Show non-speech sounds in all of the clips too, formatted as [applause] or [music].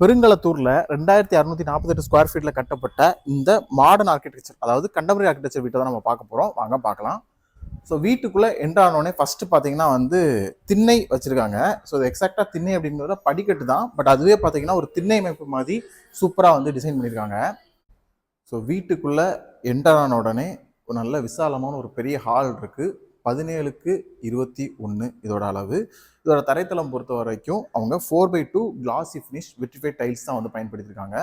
பெருங்கலத்தூரில் ரெண்டாயிரத்தி அறுநூத்தி நாற்பத்தெட்டு ஸ்கொயர் ஃபீட்ல கட்டப்பட்ட இந்த மாடர்ன் ஆர்கிடெக்சர் அதாவது கண்டெம்பரரி ஆர்கிடெக்சர் வீட்டை தான் நம்ம பார்க்க போகிறோம் வாங்க பார்க்கலாம். ஸோ வீட்டுக்குள்ளே என்ட்ரானோடனே ஃபஸ்ட்டு பார்த்தீங்கன்னா வந்து திண்ணை வச்சுருக்காங்க. ஸோ இது எக்ஸாக்டாக திண்ணை அப்படிங்கிறத படிக்கட்டு தான். பட் அதுவே பார்த்தீங்கன்னா ஒரு திண்ணை அமைப்பு மாதிரி சூப்பராக வந்து டிசைன் பண்ணியிருக்காங்க. ஸோ வீட்டுக்குள்ளே என்ட்ரானோடனே ஒரு நல்ல விசாலமான ஒரு பெரிய ஹால் இருக்குது பதினேழுக்கு இருபத்தி ஒன்று இதோட அளவு. இதோட தரைத்தளம் பொறுத்த வரைக்கும் அவங்க four by two glossy finish vitrified tiles தான் வந்து பயன்படுத்தியிருக்காங்க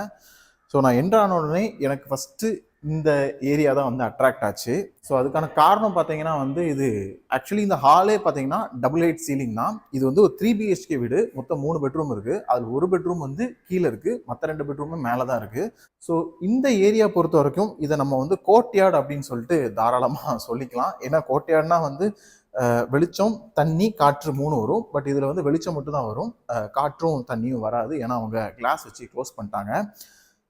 ஸோ நான் என்ட்ரான உடனே எனக்கு ஃபஸ்ட்டு இந்த ஏரியா தான் வந்து அட்ராக்ட் ஆச்சு. ஸோ அதுக்கான காரணம் பார்த்தீங்கன்னா வந்து இது ஆக்சுவலி இந்த ஹாலே பார்த்தீங்கன்னா டபுள் ஹைட் சீலிங் தான். இது வந்து ஒரு த்ரீ பிஹெச்கே வீடு. மொத்தம் மூணு பெட்ரூம் இருக்குது அதில் ஒரு பெட்ரூம் வந்து கீழே இருக்குது மற்ற ரெண்டு பெட்ரூமும் மேலே தான் இருக்குது ஸோ இந்த ஏரியா பொறுத்த வரைக்கும் இதை நம்ம வந்து கோட்யார்டு அப்படின்னு சொல்லிட்டு தாராளமாக [laughs] சொல்லிக்கலாம். ஏன்னா கோட்யார்ட்னா வந்து வெளிச்சம் தண்ணி காற்று மூணு வரும். பட் இதில் வந்து வெளிச்சம் மட்டும் தான் வரும் காற்றும் தண்ணியும் வராது. ஏன்னா அவங்க கிளாஸ் வச்சு க்ளோஸ் பண்ணிட்டாங்க.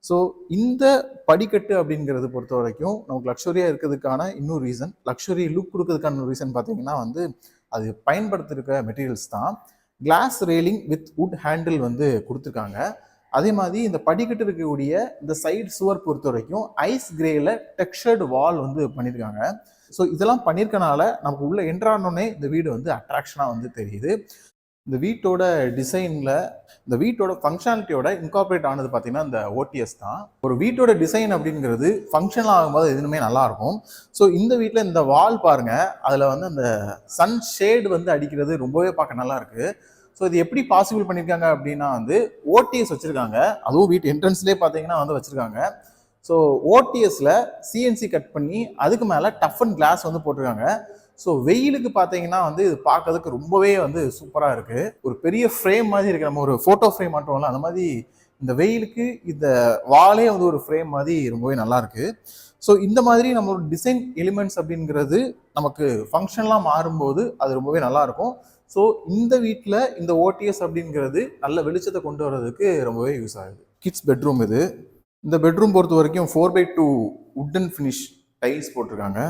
ஸோ இந்த படிக்கட்டு அப்படிங்கிறது பொறுத்த வரைக்கும் நமக்கு லக்ஸரியாக இருக்கிறதுக்கான இன்னொரு ரீசன் லக்ஸரி லுக் கொடுக்கறதுக்கான ரீசன் பார்த்தீங்கன்னா வந்து அது பயன்படுத்திருக்க மெட்டீரியல்ஸ் தான். Glass railing with wood handle வந்து கொடுத்துருக்காங்க. அதே மாதிரி இந்த படிக்கட்டு இருக்கக்கூடிய இந்த சைடு சுவர் பொறுத்த வரைக்கும் ஐஸ் கிரேயில் டெக்ஸ்டர்டு வால் வந்து பண்ணியிருக்காங்க ஸோ இதெல்லாம் பண்ணியிருக்கனால நமக்கு உள்ளே என்ட்ரானோடனே இந்த வீடு வந்து அட்ராக்ஷனாக வந்து தெரியுது. இந்த வீட்டோட டிசைனில் இந்த வீட்டோட ஃபங்க்ஷனாலிட்டியோட இன்கார்பரேட் ஆனது பார்த்தீங்கன்னா இந்த ஓடிஎஸ் தான். ஒரு வீட்டோட டிசைன் அப்படிங்கிறது ஃபங்க்ஷனல் ஆகும்போது எதுவுமே நல்லாயிருக்கும். ஸோ இந்த வீட்டில் இந்த வால் பாருங்கள் அதில் வந்து அந்த சன் ஷேடு வந்து அடிக்கிறது ரொம்பவே பார்க்க நல்லாயிருக்கு. ஸோ இது எப்படி பாசிபிள் பண்ணியிருக்காங்க அப்படின்னா வந்து ஓடிஎஸ் வச்சுருக்காங்க. அதுவும் வீட்டு என்ட்ரன்ஸ்லேயே பார்த்தீங்கன்னா வந்து வச்சுருக்காங்க. ஸோ ஓடிஎஸில் சிஎன்சி கட் பண்ணி அதுக்கு மேலே டஃப் அண்ட் கிளாஸ் வந்து போட்டிருக்காங்க. ஸோ வெயிலுக்கு பார்த்தீங்கன்னா வந்து இது பார்க்கறதுக்கு ரொம்பவே வந்து சூப்பராக இருக்குது ஒரு பெரிய ஃப்ரேம் மாதிரி இருக்கு. நம்ம ஒரு ஃபோட்டோ ஃப்ரேம் மாட்டோம்ல அந்த மாதிரி இந்த வெயிலுக்கு இந்த வாலே வந்து ஒரு ஃப்ரேம் மாதிரி ரொம்பவே நல்லாயிருக்கு ஸோ இந்த மாதிரி நம்மளோட டிசைன் எலிமெண்ட்ஸ் அப்படிங்கிறது நமக்கு ஃபங்க்ஷன்லாம் மாறும்போது அது ரொம்பவே நல்லா இருக்கும். ஸோ இந்த வீட்டில் இந்த ஓடிஎஸ் அப்படிங்கிறது நல்ல வெளிச்சத்தை கொண்டு வர்றதுக்கு ரொம்பவே யூஸ் ஆகுது. கிட்ஸ் பெட்ரூம் இது. இந்த பெட்ரூம் பொறுத்த வரைக்கும் four by two wooden finish tiles போட்டிருக்காங்க.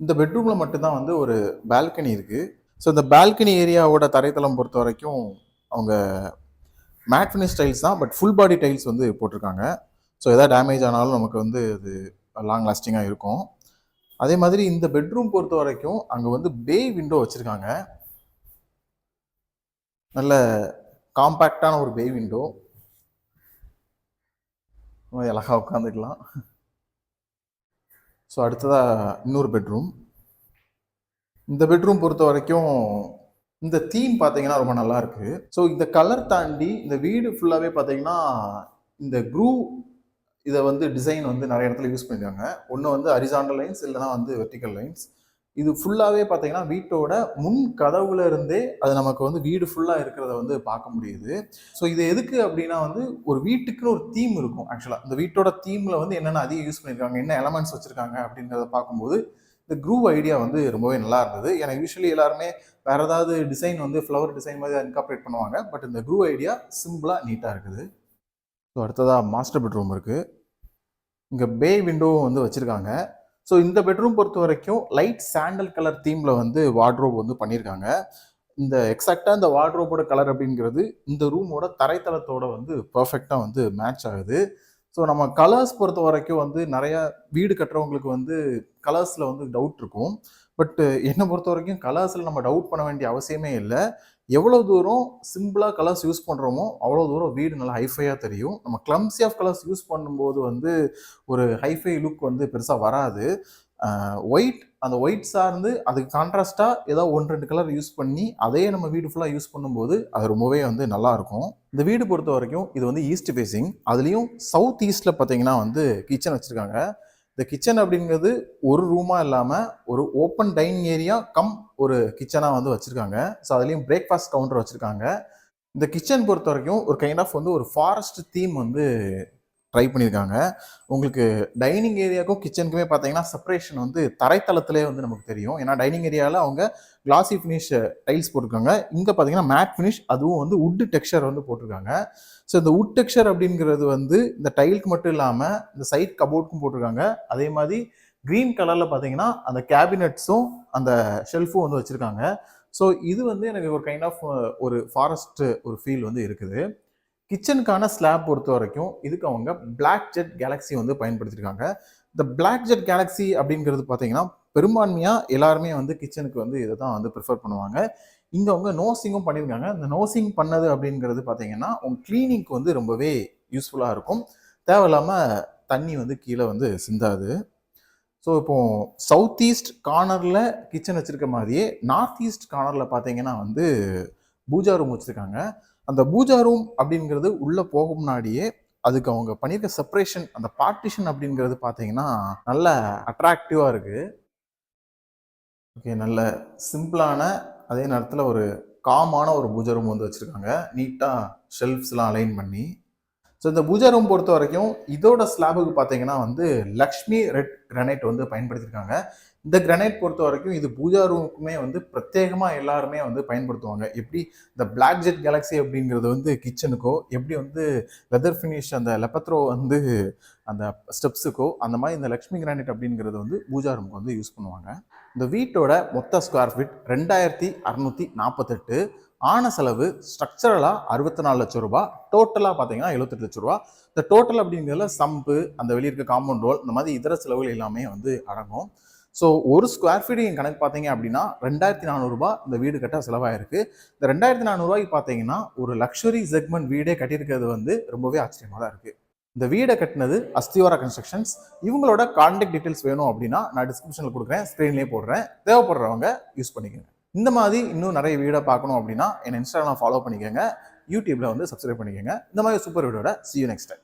இந்த பெட்ரூமில் மட்டும்தான் வந்து ஒரு பால்கனி இருக்குது ஸோ இந்த பால்கனி ஏரியாவோட தரைத்தளம் பொறுத்த வரைக்கும் அவங்க மேட் ஃபினிஷ் டைல்ஸ் தான் பட் ஃபுல் பாடி டைல்ஸ் வந்து போட்டிருக்காங்க. ஸோ எதாவது டேமேஜ் ஆனாலும் நமக்கு வந்து அது லாங் லாஸ்டிங்காக இருக்கும். அதே மாதிரி இந்த பெட்ரூம் பொறுத்த வரைக்கும் அங்கே வந்து பே விண்டோ வச்சுருக்காங்க. நல்ல காம்பேக்டான ஒரு பே விண்டோ அழகாக உட்காந்துக்கலாம் ஸோ அடுத்ததாக இன்னொரு பெட்ரூம் இந்த பெட்ரூம் பொறுத்த வரைக்கும் இந்த தீம் பார்த்தீங்கன்னா ரொம்ப நல்லா இருக்கு ஸோ இந்த கலர் தாண்டி இந்த வீடு ஃபுல்லாகவே பார்த்தீங்கன்னா இந்த க்ரூ இதை வந்து டிசைன் வந்து நிறைய இடத்துல யூஸ் பண்ணியிருக்காங்க ஒன்று வந்து அரிசாண்டல் லைன்ஸ் இல்லைனா வந்து வெர்டிக்கல் லைன்ஸ் இது ஃபுல்லாகவே பார்த்தீங்கன்னா வீட்டோட முன் கதவுல இருந்தே அது நமக்கு வந்து வீடு ஃபுல்லாக இருக்கிறத வந்து பார்க்க முடியுது. ஸோ இது எதுக்கு அப்படின்னா வந்து ஒரு வீட்டுக்குன்னு ஒரு தீம் இருக்கும் ஆக்சுவலாக இந்த வீட்டோட தீமில் வந்து என்னென்ன அதிகம் யூஸ் பண்ணியிருக்காங்க என்ன எலமெண்ட்ஸ் வச்சுருக்காங்க அப்படிங்கிறத பார்க்கும்போது இந்த க்ரூவ் ஐடியா வந்து ரொம்பவே நல்லா இருந்தது. ஏன்னா யூஸ்வலி எல்லாருமே வேற ஏதாவது டிசைன் வந்து ஃப்ளவர் டிசைன் மாதிரி இன்கார்பரேட் பண்ணுவாங்க. பட் இந்த க்ரூ ஐடியா சிம்பிளாக நீட்டாக இருக்குது. ஸோ அடுத்ததாக மாஸ்டர் பெட்ரூம் இருக்குது இங்கே பே விண்டோவும் வந்து வச்சுருக்காங்க. ஸோ இந்த பெட்ரூம் பொறுத்த வரைக்கும் லைட் சாண்டல் கலர் தீமில் வந்து வார்ட்ரோப் வந்து பண்ணியிருக்காங்க. இந்த எக்ஸாக்டாக இந்த வார்ட்ரோப்போட கலர் அப்படிங்கிறது இந்த ரூமோட தரைத்தளத்தோட வந்து பர்ஃபெக்டாக வந்து மேட்ச் ஆகுது. ஸோ நம்ம கலர்ஸ் பொறுத்த வரைக்கும் வந்து நிறையா வீடு கட்டுறவங்களுக்கு வந்து கலர்ஸில் வந்து டவுட் இருக்கும். பட் என்னை பொறுத்த வரைக்கும் கலர்ஸில் நம்ம டவுட் பண்ண வேண்டிய அவசியமே இல்லை. எவ்வளோ தூரம் சிம்பிளாக கலர்ஸ் யூஸ் பண்ணுறோமோ அவ்வளோ தூரம் வீடு நல்லா ஹைஃபையாக தெரியும். நம்ம கிளம்ஸி ஆஃப் கலர்ஸ் யூஸ் பண்ணும்போது வந்து ஒரு ஹைஃபை லுக் வந்து பெருசாக வராது. ஒயிட் அந்த ஒயிட் சார்ந்து அதுக்கு கான்ட்ராஸ்டாக ஏதோ ஒன்று ரெண்டு கலர் யூஸ் பண்ணி அதையே நம்ம வீடு ஃபுல்லாக யூஸ் பண்ணும்போது அது ரொம்பவே வந்து நல்லாயிருக்கும் இந்த வீடு பொறுத்த வரைக்கும் இது வந்து ஈஸ்ட் ஃபேஸிங் அதுலேயும் சவுத் ஈஸ்டில் பார்த்தீங்கன்னா வந்து கிச்சன் வச்சுருக்காங்க. இந்த கிச்சன் அப்படிங்கிறது ஒரு ரூமாக இல்லாமல் ஒரு ஓப்பன் டைனிங் ஏரியா கம் ஒரு கிச்சனாக வந்து வச்சுருக்காங்க. ஸோ அதுலேயும் பிரேக்ஃபாஸ்ட் கவுண்டர் வச்சுருக்காங்க. இந்த கிச்சன் பொறுத்த வரைக்கும் ஒரு கைண்ட் ஆஃப் வந்து ஒரு ஃபாரஸ்ட் தீம் வந்து ட்ரை பண்ணியிருக்காங்க. உங்களுக்கு டைனிங் ஏரியாவுக்கும் கிச்சனுக்குமே பார்த்தீங்கன்னா செப்பரேஷன் வந்து தரைத்தளத்திலே வந்து நமக்கு தெரியும். ஏன்னா டைனிங் ஏரியாவில் அவங்க கிளாசி ஃபினிஷ் டைல்ஸ் போட்டிருக்காங்க. இங்கே பார்த்தீங்கன்னா மேட் ஃபினிஷ் அதுவும் வந்து உட் டெக்ஸ்சர் வந்து போட்டிருக்காங்க. ஸோ இந்த உட் டெக்ஸ்சர் அப்படிங்கிறது வந்து இந்த டைலுக்கு மட்டும் இல்லாமல் இந்த சைட் கபோர்டுக்கும் போட்டிருக்காங்க. அதே மாதிரி க்ரீன் கலரில் பார்த்தீங்கன்னா அந்த கேபினட்ஸும் அந்த ஷெல்ஃபும் வந்து வச்சுருக்காங்க. ஸோ இது வந்து எனக்கு ஒரு கைண்ட் ஆஃப் ஒரு ஃபாரஸ்ட் ஒரு ஃபீல் வந்து இருக்குது. கிச்சனுக்கான ஸ்லாப் பொறுத்த வரைக்கும் இதுக்கு அவங்க பிளாக் ஜெட் கேலக்ஸி வந்து பயன்படுத்தியிருக்காங்க இந்த பிளாக் ஜெட் கேலக்ஸி அப்படிங்கிறது பார்த்தீங்கன்னா பெரும்பான்மையாக எல்லாருமே வந்து கிச்சனுக்கு வந்து இதை தான் வந்து ப்ரிஃபர் பண்ணுவாங்க. இங்கே அவங்க நோசிங்கும் பண்ணியிருக்காங்க. இந்த நோசிங் பண்ணது அப்படிங்கிறது பார்த்தீங்கன்னா உங்கள் கிளீனிங்க்கு வந்து ரொம்பவே யூஸ்ஃபுல்லாக இருக்கும். தேவையில்லாமல் தண்ணி வந்து கீழே வந்து சிந்தாது. ஸோ இப்போ சவுத் ஈஸ்ட் கார்னரில் கிச்சன் வச்சுருக்க மாதிரியே நார்த் ஈஸ்ட் கார்னரில் பார்த்தீங்கன்னா வந்து பூஜா ரூம் வச்சுருக்காங்க. அந்த பூஜா ரூம் அப்படிங்கிறது உள்ளே போக முன்னாடியே அதுக்கு அவங்க பண்ணியிருக்க செப்பரேஷன் அந்த பார்ட்டிஷன் அப்படிங்கிறது பார்த்தீங்கன்னா நல்ல அட்ராக்டிவாக இருக்குது ஓகே நல்ல சிம்பிளான அதே நேரத்தில் ஒரு காமான ஒரு பூஜா ரூம் வந்து வச்சுருக்காங்க. நீட்டாக ஷெல்ஃப்ஸ்லாம் அலைன் பண்ணி. ஸோ இந்த பூஜா ரூம் பொறுத்த வரைக்கும் இதோட ஸ்லாபுக்கு பார்த்தீங்கன்னா வந்து லக்ஷ்மி ரெட் கிரனைட் வந்து பயன்படுத்தியிருக்காங்க. இந்த கிரனைட் பொறுத்த வரைக்கும் இது பூஜா ரூமுக்குமே வந்து பிரத்யேகமாக எல்லாருமே வந்து பயன்படுத்துவாங்க. எப்படி இந்த பிளாக் ஜெட் கேலக்ஸி அப்படிங்கிறது வந்து கிச்சனுக்கோ எப்படி வந்து லெதர் ஃபினிஷ் அந்த லெப்பத்ரோ வந்து அந்த ஸ்டெப்ஸுக்கோ அந்த மாதிரி இந்த லக்ஷ்மி கிரானைட் அப்படிங்கிறது வந்து பூஜா ரூமுக்கு வந்து யூஸ் பண்ணுவாங்க. இந்த வீட்டோட மொத்த ஸ்கொயர் ஃபீட் ரெண்டாயிரத்தி அறநூற்றி நாற்பத்தெட்டு. ஆன செலவு ஸ்ட்ரக்சரலாக அறுபத்தி நாலு லட்சம் ரூபா டோட்டலாக பார்த்தீங்கன்னா எழுபத்தெட்டு லட்சம் ரூபா. இந்த டோட்டல் அப்படிங்கிறதுல சம்பு அந்த வெளியே இருக்க காம்பவுண்ட் ரோல் இந்த மாதிரி இதர செலவுகள் எல்லாமே வந்து அடங்கும். ஸோ ஒரு ஸ்கொயர் ஃபீட் நீங்கள் கணக்கு பார்த்தீங்க அப்படின்னா ரெண்டாயிரத்தி நானூறுரூபா இந்த வீடு கட்ட செலவாயிருக்கு. இந்த ரெண்டாயிரத்தி நானூறுரூவாய்க்கு பார்த்தீங்கன்னா ஒரு லக்ஸுரி செக்மெண்ட் வீடே கட்டியிருக்கிறது வந்து ரொம்பவே ஆச்சரியமாக தான் இருக்குது இந்த வீடை கட்டினது அஸ்திவாரா கன்ஸ்ட்ரக்ஷன்ஸ் இவங்களோட கான்டாக்ட் டீட்டெயில்ஸ் வேணும் அப்படின்னா நான் டிஸ்கிரிப்ஷனில் கொடுக்குறேன் ஸ்க்ரீன்லேயே போடுறேன். தேவைப்படுறவங்க யூஸ் பண்ணிக்கோங்க. இந்த மாதிரி இன்னும் நிறைய வீடை பார்க்கணும் அப்படின்னா என்னை இன்ஸ்டாகிராம் ஃபாலோ பண்ணிக்கோங்க. யூடியூப்பில் வந்து சப்ஸ்கிரைப் பண்ணிக்கோங்க. இந்த மாதிரி சூப்பர் வீடியோட சி யூ நெக்ஸ்ட் டைம்